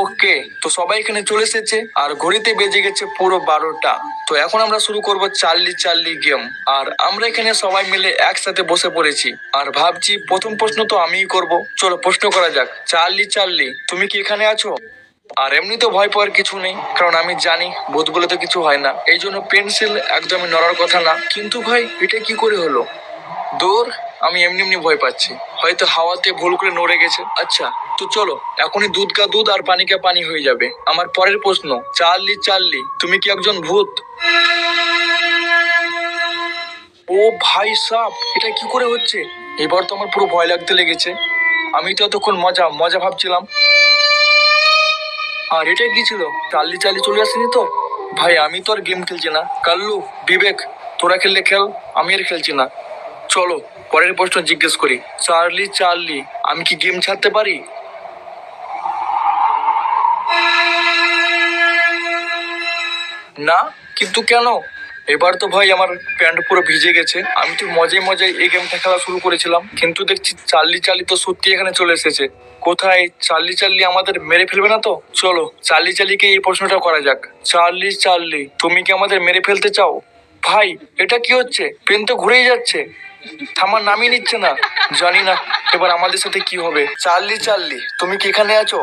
ওকে, তো সবাই এখানে চলে এসেছে আর ঘড়িতে বেজে গেছে পুরো বারোটা। তো এখন আমরা শুরু করব চার্লি চার্লি গেম। আর আমরা এখানে সবাই মিলে একসাথে বসে পড়েছি। আর ভাবছি প্রথম প্রশ্ন তো আমিই করব। চলো প্রশ্ন করা যাক। চার্লি চার্লি তুমি কি এখানে আছো? আর এমনি তো ভয় পাওয়ার কিছু নেই, কারণ আমি জানি ভূত বলে তো কিছু হয় না। এই জন্য পেন্সিল একদমই নড়ার কথা না। কিন্তু ভাই, এটা কি করে হলো? দূর আমি এমনি এমনি ভয় পাচ্ছি। হয়তো হাওয়াতে ভুল করে নড়ে গেছে। আচ্ছা তো চলো, এখনই দুধ কা দুধ আর পানি কা পানি হয়ে যাবে। আমার পরের প্রশ্ন, চার্লি চার্লি, তুমি কি একজন ভূত? ও ভাই সাপ, এটা কি করে হচ্ছে? এবার তো আমার পুরো ভয় লাগতে লেগেছে। আমি তো এতক্ষণ মজা মজা ভাবছিলাম। আর এটা কি ছিল? চার্লি চার্লি চলে আসেনি তো? ভাই, আমি তো আর গেম খেলছি না। কাল্লু, বিবেক, তোরা খেললে খেল, আমি আর খেলছি না। চলো, পরের প্রশ্ন জিজ্ঞেস করি। চার্লি চার্লি, আমি কি গেম ছাড়তে পারি? না, কিন্তু কেন? এবার তো ভাই আমার প্যান্ট পুরো ভিজে গেছে। আমি তো মজায় মজায় এই গেমটা খেলা শুরু করেছিলাম। কিন্তু দেখছি চার্লি চার্লি তো সত্যি এখানে চলে এসেছে। কোথায়? চার্লি চার্লি আমাদের মেরে ফেলবে না তো? চলো, চার্লি, চার্লিকে এই প্রশ্নটা করা যাক। চার্লি চার্লি, তুমি কি আমাদের মেরে ফেলতে চাও? ভাই, এটা কি হচ্ছে? পেন তো ঘুরেই যাচ্ছে। থামার নামই নিচ্ছে না। জানি না এবার আমাদের সাথে কি হবে। চার্লি চার্লি, তুমি কি এখানে আছো?